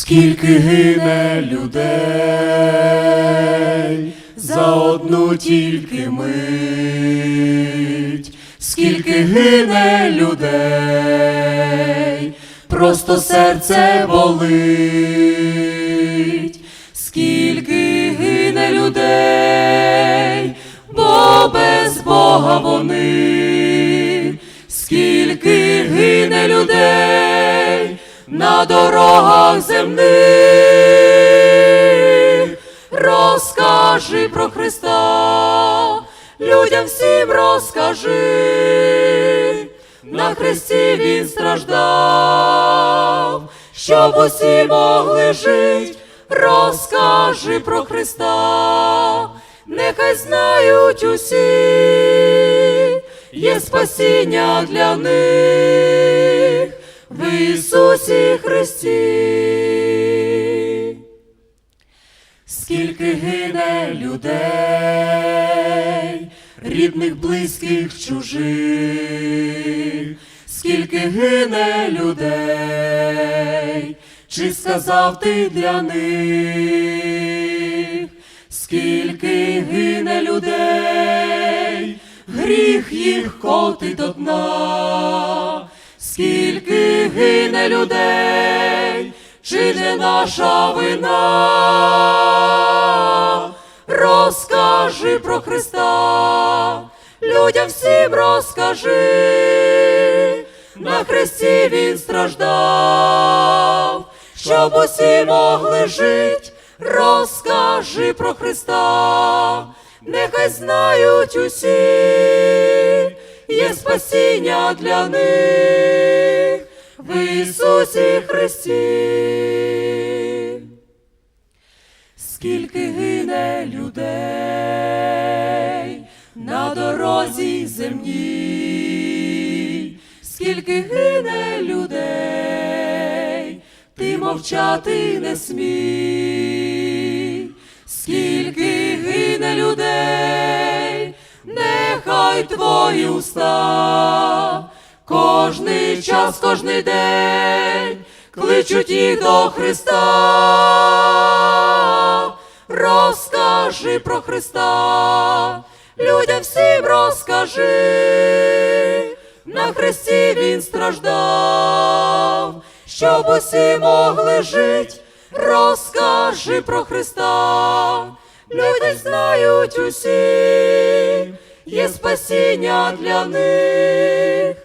Скільки гине людей. За одну тільки мить, скільки гине людей, просто серце болить, скільки гине людей, бо без Бога вони, скільки гине людей на дорогах земних, розкажи про Христа, людям всім розкажи, на хресті він страждав, щоб усі могли жить, розкажи про Христа, нехай знають усі, є спасіння для них в Ісусі Христі. Скільки гине людей, рідних, близьких, чужих, скільки гине людей, чи сказав ти для них, скільки гине людей, гріх їх котить до дна, скільки гине людей, чи не наша вина? Розкажи про Христа, людям всім розкажи, на хресті він страждав, щоб усі могли жить, розкажи про Христа, нехай знають усі, є спасіння для них в Ісусі Христі. Скільки гине людей на дорозі земній, скільки гине людей, ти мовчати не смій, скільки гине людей, твої уста, кожний час, кожний день кличуть їх до Христа. Розкажи про Христа, людям всім розкажи, на хресті він страждав, щоб усі могли жить, розкажи про Христа, люди знають усі, є спасіння для них